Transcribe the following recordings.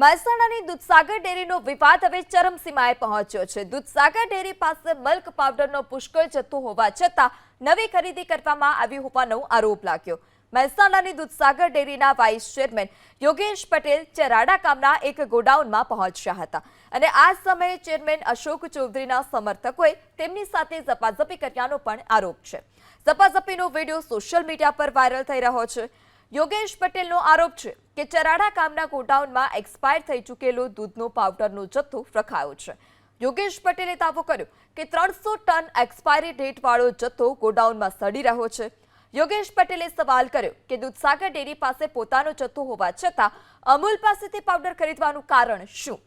મહેસાણાની દૂધસાગર ડેરીનો વિવાદ હવે ચરમસીમાએ પહોંચ્યો છે. દૂધસાગર ડેરી પાસે મિલ્ક પાવડરનો પુષ્કળ જથ્થો હોવા છતાં નવી ખરીદી કરવામાં આવી હોવાનો આરોપ લાગ્યો. મહેસાણાની દૂધસાગર ડેરીના વાઇસ ચેરમેન યોગેશ પટેલ ચરાડા ગામના એક ગોડાઉનમાં પહોંચ્યા હતા અને આ સમયે ચેરમેન અશોક ચૌધરીના સમર્થકોએ તેમની સાથે ઝપાઝપી કર્યાનો પણ આરોપ છે. ઝપાઝપીનો વીડિયો સોશિયલ મીડિયા પર વાયરલ થઈ રહ્યો છે. યોગેશ પટેલનો આરોપ છે. કે ચરાડા ગામના ગોડાઉનમાં એક્સપાયર થઈ ચૂકેલો દૂધનો પાવડરનો જથ્થો રખાયો છે. યોગેશ પટેલે દાવો કર્યો કે ત્રણસો ટન એક્સપાયરી ડેટવાળો જથ્થો ગોડાઉનમાં સડી રહ્યો છે. યોગેશ પટેલે સવાલ કર્યો કે દૂધસાગર ડેરી પાસે પોતાનો જથ્થો હોવા છતાં અમૂલ પાસેથી પાવડર ખરીદવાનું કારણ શું?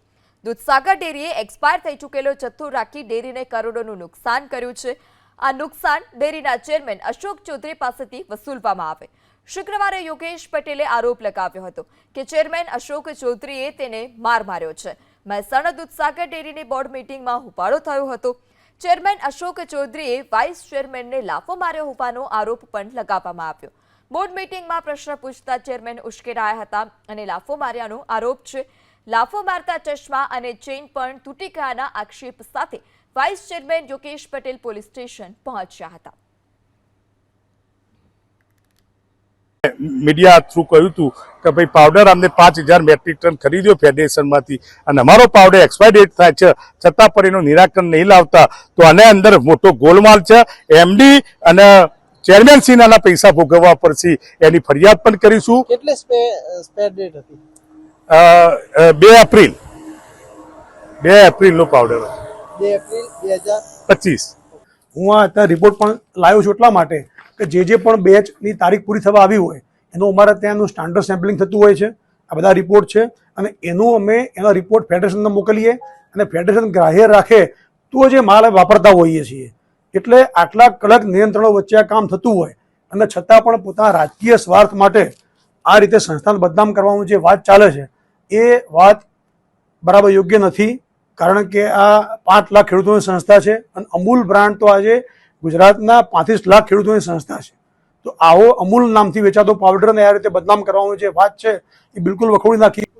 દૂધસાગર ડેરીએ એક્સપાયર થઈ ચૂકેલો જથ્થો રાખી ડેરીને કરોડોનું નુકસાન કર્યું છે. આ નુકસાન ડેરીના ચેરમેન અશોક ચૌધરી પાસેથી વસૂલવામાં આવે. શુક્રવારે યોગેશ પટેલે આરોપ લગાવ્યો હતો કે ચેરમેન અશોક ચૌધરીએ તેને માર માર્યો છે. મહેસાણા દૂધસાગર ડેરીની બોર્ડ મિટિંગમાં હુપાળો થયો હતો. ચેરમેન અશોક ચૌધરીએ વાઇસ ચેરમેનને લાફો માર્યો હોવાનો આરોપ પણ લગાવવામાં આવ્યો. બોર્ડ મિટિંગમાં પ્રશ્ન પૂછતા ચેરમેન ઉશ્કેરાયા હતા અને લાફો માર્યાનો આરોપ છે. લાફો મારતા ચશ્મા અને ચેઇન પણ તૂટી ગયાના આક્ષેપ સાથે vice chairman Yogesh Patel police station પહોંચ્યા હતા. મીડિયા થ્રુ કહ્યું હતું કે ભાઈ પાવડર અમને પાંચ હજાર મેટ્રિક ટન ખરીદ્યો ફેડરેશનમાંથી. અને અમારો પાવડર એક્સપાયર ડેટ થાય છે. છતાં પણ એનું નિરાકરણ નહીં લાવતા. તો આને અંદર મોટો ગોલમાલ છે. એમડી અને ચેરમેન સિંહના પૈસા ભોગવવા પડશે. એની ફરિયાદ પણ કરીશું. કેટલી સ્પેર ડેટ હતી? અ, અ, બે એપ્રિલ. બે એપ્રિલનો પાવડર બે એપ્રિલ બે હજાર પચીસ. હું આ અત્યારે રિપોર્ટ પણ લાવ્યો છું એટલા માટે કે જે જે પણ બેચની તારીખ પૂરી થવા આવી હોય એનું અમારે ત્યાંનું સ્ટાન્ડર્ડ સેમ્પલિંગ થતું હોય છે. આ બધા રિપોર્ટ છે. અને એનું અમે એનો રિપોર્ટ ફેડરેશનને મોકલીએ. અને ફેડરેશન ગ્રાહ્ય રાખે તો જે માલ વાપરતા હોઈએ છીએ. એટલે આટલા કડક નિયંત્રણો વચ્ચે આ કામ થતું હોય. અને છતાં પણ પોતાના રાજકીય સ્વાર્થ માટે આ રીતે સંસ્થાને બદનામ કરવાનું જે વાત ચાલે છે, એ વાત બરાબર યોગ્ય નથી. કારણ કે આ પાંચ લાખ ખેડૂતોની સંસ્થા છે. અને અમૂલ બ્રાન્ડ તો આજે ગુજરાતના પાંત્રીસ લાખ ખેડૂતોની સંસ્થા છે. તો આવો અમૂલ નામથી વેચાતો પાવડરને આ રીતે બદનામ કરવાનું જે વાત છે, એ બિલકુલ વખોડી નાખી.